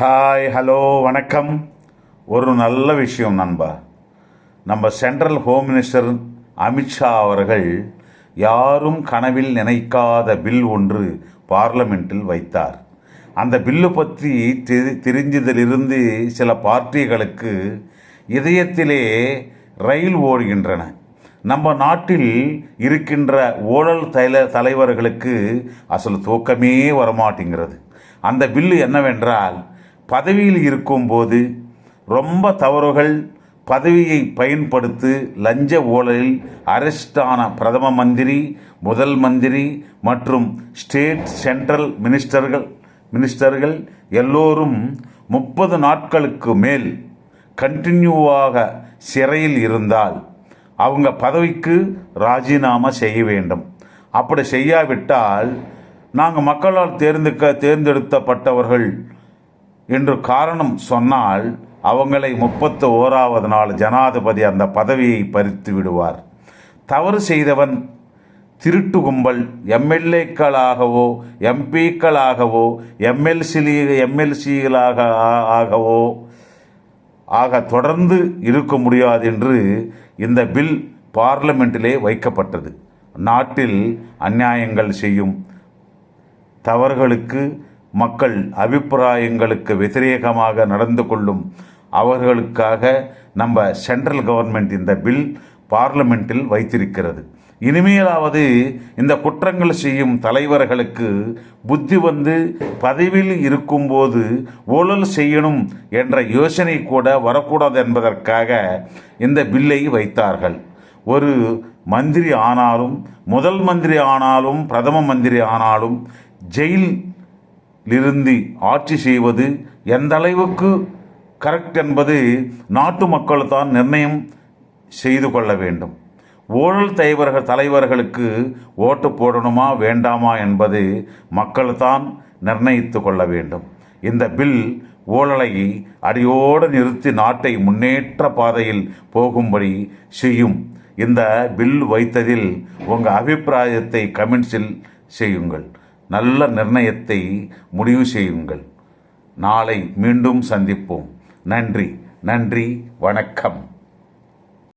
Hi hello வணக்கம். ஒரு நல்ல விஷயம் நண்பா. நம்ம சென்ட்ரல் ஹோம் மினிஸ்டர் அமித்ஷா அவர்கள் யாரும் கனவில் நினைக்காத பில் ஒன்று பார்லமெண்ட்டில் வைத்தார். அந்த பில்லு பற்றி தெரி தெரிஞ்சதிலிருந்து சில பார்ட்டிகளுக்கு இதயத்திலே ரயில் ஓடுகின்றன. நம்ம நாட்டில் இருக்கின்ற ஊழல் தல தலைவர்களுக்கு அசல் தூக்கமே வரமாட்டேங்கிறது. அந்த பில்லு என்னவென்றால் பதவியில் இருக்கும்போது ரொம்ப தவறுகள் பதவியை பயன்படுத்தி லஞ்ச ஊழலில் அரெஸ்டான பிரதம மந்திரி முதல் மந்திரி மற்றும் ஸ்டேட் சென்ட்ரல் மினிஸ்டர்கள் மினிஸ்டர்கள் எல்லோரும் முப்பது நாட்களுக்கு மேல் கண்டினியூவாக சிறையில் இருந்தால் அவங்க பதவிக்கு ராஜினாமா செய்ய வேண்டும். அப்படி செய்யாவிட்டால் நாங்கள் மக்களால் தேர்ந்தெடுக்க தேர்ந்தெடுத்தப்பட்டவர்கள் என்று காரணம் சொன்னால் அவங்களை முப்பத்து ஓராவது நாள் ஜனாதிபதி அந்த பதவியை பறித்து விடுவார். தவறு செய்தவன் திருட்டு கும்பல் எம்எல்ஏக்களாகவோ எம்பிக்களாகவோ எம்எல்சி எம்எல்சிகளாக ஆகவோ ஆக தொடர்ந்து இருக்க முடியாது என்று இந்த பில் பார்லமெண்ட்டிலே வைக்கப்பட்டது. நாட்டில் அநியாயங்கள் செய்யும் தவறுகளுக்கு மக்கள் அபிப்பிராயங்களுக்கு விதிரேகமாக நடந்து கொள்ளும் அவர்களுக்காக நம்ம சென்ட்ரல் கவர்மெண்ட் இந்த பில் பார்லிமெண்ட்டில் வைத்திருக்கிறது. இனிமேலாவது இந்த குற்றங்கள் செய்யும் தலைவர்களுக்கு புத்தி வந்து பதவியில் இருக்கும்போது ஊழல் செய்யணும் என்ற யோசனை கூட வரக்கூடாது என்பதற்காக இந்த பில்லை வைத்தார்கள். ஒரு மந்திரி ஆனாலும் முதல் மந்திரி ஆனாலும் பிரதம மந்திரி ஆனாலும் ஜெயில் இருந்து ஆட்சி செய்வது எந்த அளவுக்கு கரெக்ட் என்பது நாட்டு மக்கள் தான் நிர்ணயம் செய்து கொள்ள வேண்டும். ஊழல் தலைவர்கள் தலைவர்களுக்கு ஓட்டு போடணுமா வேண்டாமா என்பது மக்கள் தான் நிர்ணயித்து கொள்ள வேண்டும். இந்த பில் ஊழலை அடியோடு நிறுத்தி நாட்டை முன்னேற்ற பாதையில் போகும்படி செய்யும். இந்த பில் வைத்ததில் உங்கள் அபிப்பிராயத்தை கமெண்ட்ஸில் செய்யுங்கள். நல்ல நிர்ணயத்தை முடிவு செய்யுங்கள். நாளை மீண்டும் சந்திப்போம். நன்றி. நன்றி. வணக்கம்.